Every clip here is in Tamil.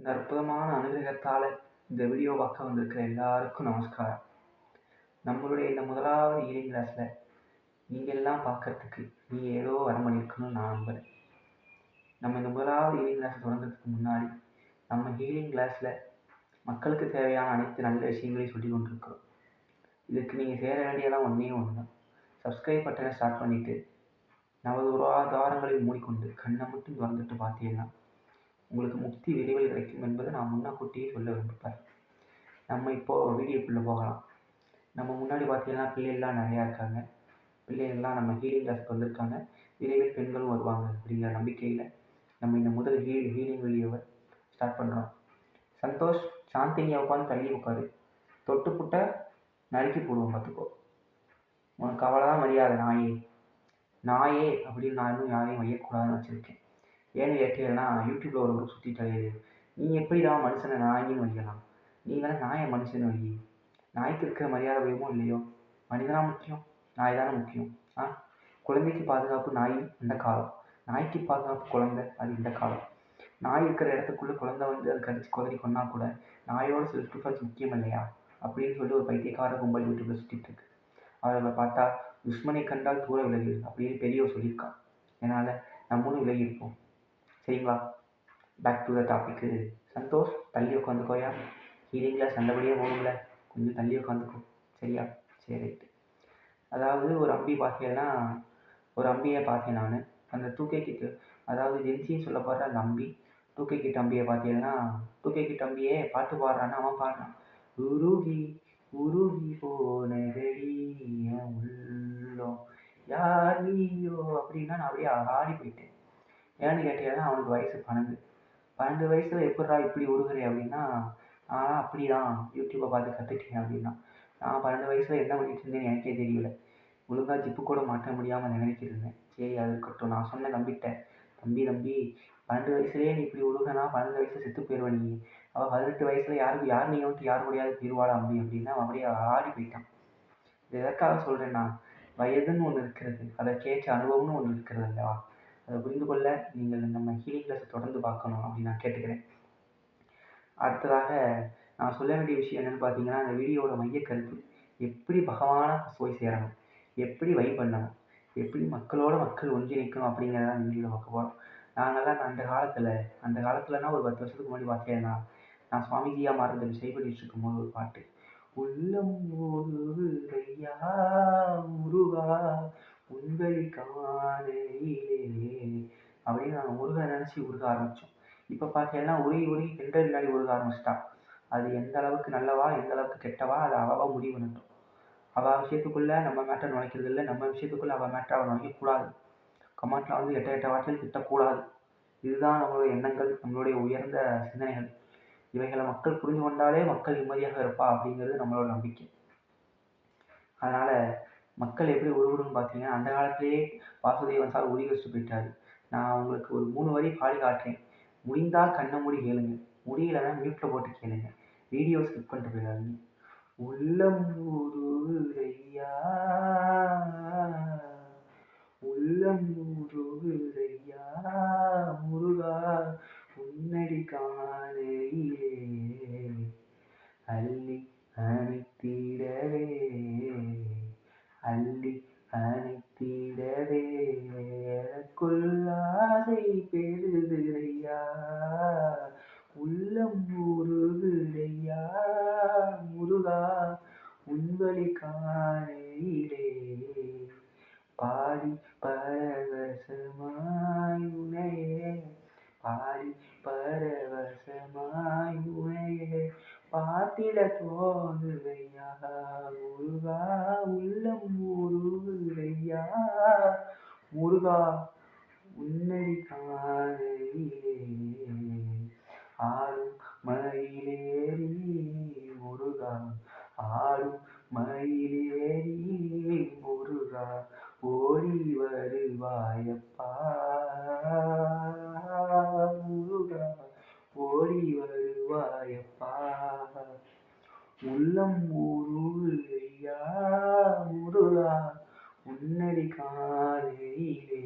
இந்த அற்புதமான அனுகிரகத்தால் இந்த வீடியோ பார்க்க வந்திருக்கிற எல்லாருக்கும் நமஸ்காரம். நம்மளுடைய இந்த முதலாவது ஈவினிங் கிளாஸில் நீங்கள் எல்லாம் பார்க்கறதுக்கு நீ ஏதோ வர பண்ணியிருக்கணும்னு நான் நம்புகிறேன் நம்ம இந்த முதலாவது ஈவினிங் கிளாஸ் தொடங்குறதுக்கு முன்னாடி நம்ம ஹீலிங் கிளாஸில் மக்களுக்கு தேவையான அனைத்து நல்ல விஷயங்களையும் சொல்லி கொண்டிருக்கிறோம். இதுக்கு நீங்கள் சேர வேண்டியதெல்லாம் ஒன்றே ஒன்று தான் சப்ஸ்கிரைப் பட்டனை ஸ்டார்ட் பண்ணிவிட்டு நவதுராதாரங்களை மூடிக்கொண்டு கண்ணை மட்டும் திறந்துட்டு பார்த்தீங்கன்னா உங்களுக்கு முக்தி விரைவில் கிடைக்கும் என்பதை நான் முன்னாக்கூட்டியே சொல்ல விரும்புகிறேன் நம்ம இப்போது வீடியோக்குள்ளே போகலாம். நம்ம முன்னாடி பார்த்தீங்கன்னா பிள்ளைகள்லாம் நிறையா இருக்காங்க. பிள்ளைகள்லாம் நம்ம ஹீலிங் கிளாஸ்க்கு வந்திருக்காங்க. விரைவில் பெண்களும் வருவாங்க அப்படிங்கிற நம்பிக்கையில் நம்ம இந்த முதல் ஹீ ஹீலிங் வீடியோவை ஸ்டார்ட் பண்ணுறோம் சந்தோஷ் சாந்தினியை உட்காந்து தள்ளி உட்காரு. தொட்டு புட்ட நறுக்கி போடுவோம் பார்த்துக்கோ. உனக்கு அவ்வளோதான் மரியாதை நாயே. நாயே அப்படின்னு நான் இன்னும் யாரையும் வையக்கூடாதுன்னு வச்சுருக்கேன். ஏழை கேட்டீங்கன்னா யூடியூப்பில் ஒரு குரூப் சுற்றிட்டு நீ எப்படிடா மனுஷனை நாயின்னு வைக்கலாம் நீ வேணா நாயை மனுஷன் வை நாய்க்கு இருக்கிற மரியாதை பயமோ இல்லையோ? மனிதனா முக்கியம் நாய் தானே முக்கியம். ஆ? குழந்தைக்கு பாதுகாப்பு நாய் இந்த காலம். நாய்க்கு பாதுகாப்பு குழந்தை அது இந்த காலம். நாய் இருக்கிற இடத்துக்குள்ளே குழந்தை வந்து அது கடிச்சு குதறி கொன்னா கூட நாயோட செல்ஃப் டிஃபென்ஸ் முக்கியம் இல்லையா? அப்படின்னு சொல்லி ஒரு பைத்தியக்கார கும்பல் யூடியூப்பில் சுற்றிட்டு இருக்கு. அவர்களை பார்த்தா துஷ்மனை கண்டால் தூர விலகு அப்படின்னு பெரியவர் சொல்லியிருக்கான். அதனால் நம்மளும் விலகி இருப்போம். சரிங்களா? Back to the topic Santhosh தள்ளி உட்காந்துக்கோயா? ஹீலிங்கில் கிளாஸ் போகணும்ல கொஞ்சம் தள்ளி உட்காந்துக்கோ. சரியா? சரி ரைட்டு. அதாவது ஒரு அம்பி பார்த்தேன்னா ஒரு அம்பியை பார்த்தேன் நான். அந்த தூக்கை கிட்ட அதாவது ஜென்சின்னு சொல்லப்படுற அந்த அம்பி தூக்கை கிட்ட அம்பியை பார்த்தீங்கன்னா தூக்கை கிட்ட அம்பியே பாட்டு பாடுறான்னு அவன் பாடுறான். உருகி உருகி போனதடி என் யார் நீயோ அப்படின்னா நான் அப்படியே ஆடி போயிட்டேன். ஏன்னு கேட்டீங்கன்னா அவனுக்கு வயசு பன்னெண்டு. பன்னெண்டு வயசில் எப்பட்றா இப்படி உருகுறே அப்படின்னா நான் அப்படி தான் யூடியூப்பை பார்த்து கற்றுக்கிட்டேன் அப்படின்னா. நான் பன்னெண்டு வயசில் என்ன பண்ணிட்டு இருந்தேன்னு எனக்கே தெரியல. ஒழுங்காக ஜிப்பு கூட மாட்ட முடியாமல் நினைக்கிறேன் சரி அது இருக்கட்டும். நான் சொன்ன நம்பிட்டேன். தம்பி தம்பி பன்னெண்டு வயசுலேயே நீ இப்படி உழுகனா பன்னெண்டு வயசில் செத்து போயிடுவ நீ. அவள் பதினெட்டு வயசில் யாருக்கு யார் நீ வந்துட்டு யார் கூடயாவது போயிடுவாளா அப்படி அப்படின்னா அவன் அப்படியே ஆடி போயிட்டான். இது எதற்காக சொல்கிறேன்னா வயதுன்னு ஒன்று இருக்கிறது அதை கேட்ட அனுபவம்னு ஒன்று இருக்கிறது அல்லவா? புரிந்து கொள்ள நீங்கள் நம்ம ஹீலிங் கிளாஸை தொடர்ந்து பார்க்கணும் அப்படின்னு நான் கேட்டுக்கிறேன். அடுத்ததாக நான் சொல்ல வேண்டிய விஷயம் என்னென்னு பார்த்தீங்கன்னா அந்த வீடியோவோட மைய கருத்து எப்படி பகவானாக போய் சேரணும்? எப்படி வை பண்ணணும்? எப்படி மக்களோட மக்கள் ஒன்றிணைக்கணும் அப்படிங்கிறத அந்த வீடியோவில் பார்க்க போகிறோம் நாங்கள்லாம் அந்த காலத்தில் அந்த காலத்துலனா ஒரு பத்து வருஷத்துக்கு முன்னாடி பார்த்தேன்னா நான் சுவாமிஜியாக மாறுறது சரி இருக்கும்போது ஒரு பாட்டு உள்ளம் ஐயா முருகா உங்களை காணையிலே அப்படின்னு நாங்கள் முருகனை நினச்சி உருக ஆரம்பித்தோம் இப்போ பார்த்தீங்கன்னா உருகி உருகி பெண்கள் பின்னாடி உருக ஆரம்பிச்சிட்டான் அது எந்த அளவுக்கு நல்லவா எந்த அளவுக்கு கெட்டவா அதை அவள் முடிவு பண்ணட்டும். அவள் விஷயத்துக்குள்ளே நம்ம மேட்டர் நுழைக்கிறது இல்லை. நம்ம விஷயத்துக்குள்ளே அவள் மேட்டர் அவள் நுழைக்கக்கூடாது கமெண்ட்டில் வந்து எட்ட எட்ட வார்த்தையில் திட்டக்கூடாது இதுதான் நம்மளுடைய எண்ணங்கள் நம்மளுடைய உயர்ந்த சிந்தனைகள். இவைகளை மக்கள் புரிஞ்சு கொண்டாலே மக்கள் நிம்மதியாக இருப்பா அப்படிங்கிறது நம்மளோட நம்பிக்கை. அதனால் மக்கள் எப்படி உருவிடும் பார்த்தீங்கன்னா அந்த காலத்திலேயே வாசுதேவன் சார் உரி வச்சுட்டு போயிட்டாரு. நான் உங்களுக்கு ஒரு மூணு வரி பாடி காட்டுறேன். முடிந்தால் கண்ணை மூடி கேளுங்க. முடியலன்னா மியூட்டில் போட்டு கேளுங்க. வீடியோ ஸ்கிப் பண்ணிட்டு போயிடாதீங்க. உள்ளம் உருகுதையா உள்ளம் உருகுதையா முருகா உன்னடி காணையிலே அள்ளி அணைத்திடவே உள்ளம் ஐயா முருகா உன்வழி காணையிலே. பாடி பரவசமாய் உனையே பாடி பரவசமாய் உனையே. பார்த்திட தோணுதையா முருகா உள்ளம் உருகுதையா முருகா உன்னடி காணையிலே. ஆடும் மயிலேறி முருகா ஆடும் மயிலேறி முருகா ஓடி வருவாயப்பா. முருகா ஓடி வருவாயப்பா. உள்ளம் உருகையா முருகா உன்னடி காலையிலே.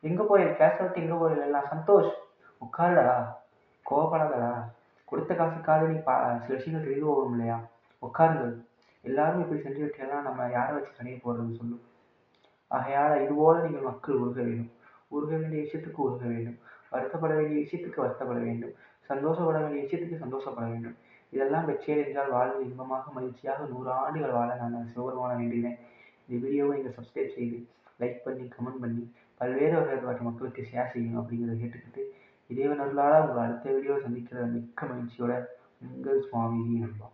எங்க போயிருக்க? கேஸ் எங்க போய் சந்தோஷ் உட்காருடா. கோவப்படாதடா கொடுத்த காசுக்காக நீ பா சில விஷயங்கள் தெரிந்து போகும் இல்லையா? உட்காருங்கள். எல்லாரும் இப்படி சென்று விட்டீங்கன்னா நம்ம யாரை வச்சு கடையை போடுறது சொல்லும். ஆகையால் இதுபோல நீங்கள் மக்கள் உருக வேண்டும். உருக வேண்டிய விஷயத்துக்கு உருக வேண்டும். வருத்தப்பட வேண்டிய விஷயத்துக்கு வருத்தப்பட வேண்டும். சந்தோஷப்பட வேண்டிய விஷயத்துக்கு சந்தோஷப்பட வேண்டும். இதெல்லாம் வெற்றியல் என்றால் வாழ்வு இன்பமாக மகிழ்ச்சியாக நூறு ஆண்டுகள் வாழ நான் சிவபெருமான வேண்டினேன் இந்த வீடியோவை நீங்கள் சப்ஸ்கிரைப் செய்து லைக் பண்ணி கமெண்ட் பண்ணி பல்வேறு வகைப்பட்ட மக்களுக்கு ஷேர் செய்யணும் அப்படிங்கிறத கேட்டுக்கிட்டு இறைவன் அருளால் உங்கள் அடுத்த வீடியோ சந்திக்கிற மிக்க மகிழ்ச்சியோட உங்கள் சுவாமி நண்பா.